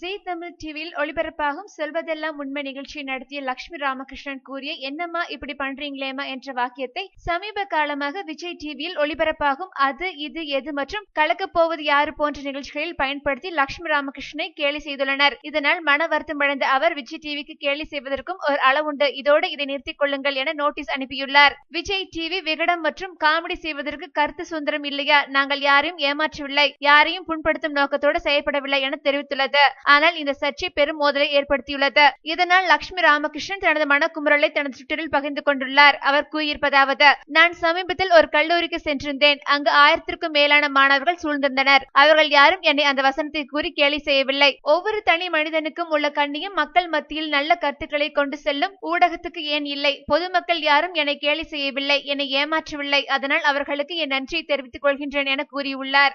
ஜீ தமிழ் டிவியில் ஒளிபரப்பாகும் சொல்வதெல்லாம் உண்மை நிகழ்ச்சியை நடத்திய லட்சுமி ராமகிருஷ்ணன் கூறிய என்னம்மா இப்படி பண்றீங்களேம்மா? என்ற வாக்கியத்தை சமீப காலமாக விஜய் டிவியில் ஒளிபரப்பாகும். அது இது எது மற்றும் கலக்கப் போவது யாரு போன்ற நிகழ்ச்சிகளில் பயன்படுத்தி லட்சுமி ராமகிருஷ்ணனை கேலி செய்துள்ளனர். இதனால் மன வருத்தம் அடைந்த அவர் விஜய் டிவிக்கு கேலி செய்வதற்கும் ஒரு அளவுண்டு இதோடு இதை நிறுத்திக் கொள்ளுங்கள் என நோட்டீஸ் அனுப்பியுள்ளார். விஜய் டிவி விகடம் மற்றும் காமெடி செய்வதற்கு கருத்து சுதந்திரம் இல்லையா? நாங்கள் யாரையும் ஏமாற்றவில்லை. யாரையும் புண்படுத்தும் நோக்கத்தோடு செயல்படவில்லை என தெரிவித்துள்ளது. ஆனால் இந்த சர்ச்சை பெரும் மோதலை ஏற்படுத்தியுள்ளது. இதனால் லட்சுமி ராமகிருஷ்ணன் தனது மனக்குமுறலை தனது ட்விட்டரில் பகிர்ந்து கொண்டுள்ளார். அவர் கூறியிருப்பதாவது நான் சமீபத்தில் ஒரு கல்லூரிக்கு சென்றிருந்தேன். அங்கு ஆயிரத்திற்கும் மேலான மாணவர்கள் சூழ்ந்திருந்தனர். அவர்கள் யாரும் என்னை அந்த வசனத்தை கூறி கேலி செய்யவில்லை. ஒவ்வொரு தனி மனிதனுக்கும் உள்ள கண்ணியும் மக்கள் மத்தியில் நல்ல கருத்துக்களை கொண்டு செல்லும் ஊடகத்துக்கு ஏன் இல்லை? பொதுமக்கள் யாரும் என்னை கேலி செய்யவில்லை. என்னை ஏமாற்றவில்லை. அதனால் அவர்களுக்கு என் நன்றியை தெரிவித்துக் கொள்கின்றேன் என கூறியுள்ளார்.